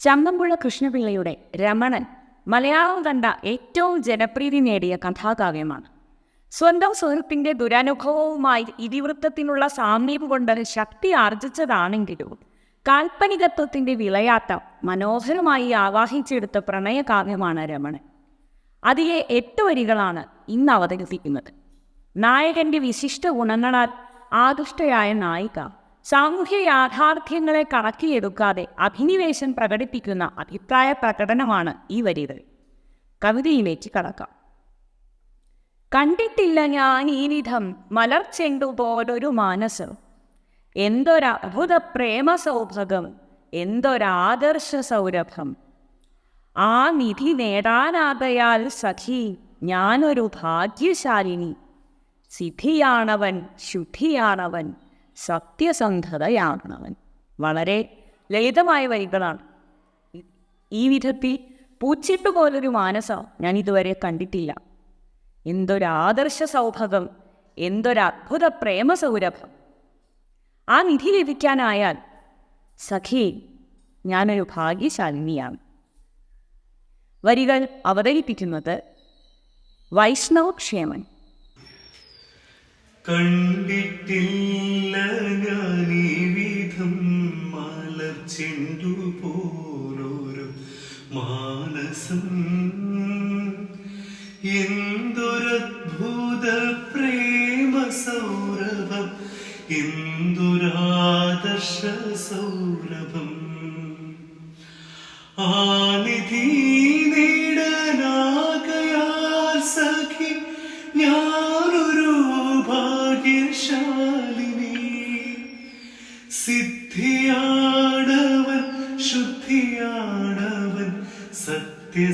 ചങ്ങമ്പുഴ കൃഷ്ണപിള്ളയുടെ രമണൻ മലയാളം കണ്ട ഏറ്റവും ജനപ്രീതി നേടിയ കഥാകാവ്യമാണ്. സ്വന്തം സുഹൃത്തിന്റെ ദുരനുഭവവുമായി ഇതിവൃത്തത്തിനുള്ള സാമീപ്യം കൊണ്ട് ശക്തി ആർജിച്ചതാണെങ്കിലും കാൽപ്പനികത്വത്തിന്റെ വിളയാട്ടം മനോഹരമായി ആവാഹിച്ചെടുത്ത പ്രണയകാവ്യമാണ് രമണൻ. അതിലെ എട്ട് വരികളാണ് ഇന്ന് അവതരിപ്പിക്കുന്നത്. നായകന്റെ വിശിഷ്ട ഗുണങ്ങളാൽ ആകൃഷ്ടയായ നായിക സാമൂഹ്യ യാഥാർത്ഥ്യങ്ങളെ കണക്കിലെടുക്കാതെ അഭിനിവേശം പ്രകടിപ്പിക്കുന്ന അഭിപ്രായ പ്രകടനമാണ് ഈ വരികൾ. കവിതയിലേക്ക് കടക്കാം. കണ്ടിട്ടില്ല ഞാൻ ഈ വിധം മലർച്ചെണ്ടു പോലൊരു മാനസം. എന്തൊരത്ഭുത പ്രേമ സൗഭകം എന്തൊരാദർശ സൗരഭം. ആ നിധി നേടാനാകയാൽ സഖി ഞാനൊരു ഭാഗ്യശാലിനി. സിദ്ധിയാണവൻ ശുദ്ധിയാണവൻ. സത്യസന്ധതയാണവൻ വളരെ ലളിതമായ വരികളാണ്. ഈ വിധത്തിൽ പൂച്ചിട്ട് പോലൊരു മാനസം ഞാൻ ഇതുവരെ കണ്ടിട്ടില്ല. എന്തൊരാദർശ സൗഭാഗം എന്തൊരത്ഭുത പ്രേമ സൗരഭം. ആ നിധി ലഭിക്കാനായാൽ സഖി ഞാനൊരു ഭാഗ്യശാലിനിയാണ്. വരികൾ അവതരിപ്പിക്കുന്നത് വൈഷ്ണവ് ക്ഷേമൻ കണ്ടിട്ടില്ല ഞാനീ വിധം ചെണ്ടു പോലൊരു മാനസം. എന്തൊരത്ഭുത പ്രേമ സൗരഭം എന്തൊരാദർശ സൗരഭം ആ ഭാഗ്യശാലിനി സിദ്ധിയാണവൻ ശുദ്ധിയാണവൻ സത്യസന്ധതയാണവൻ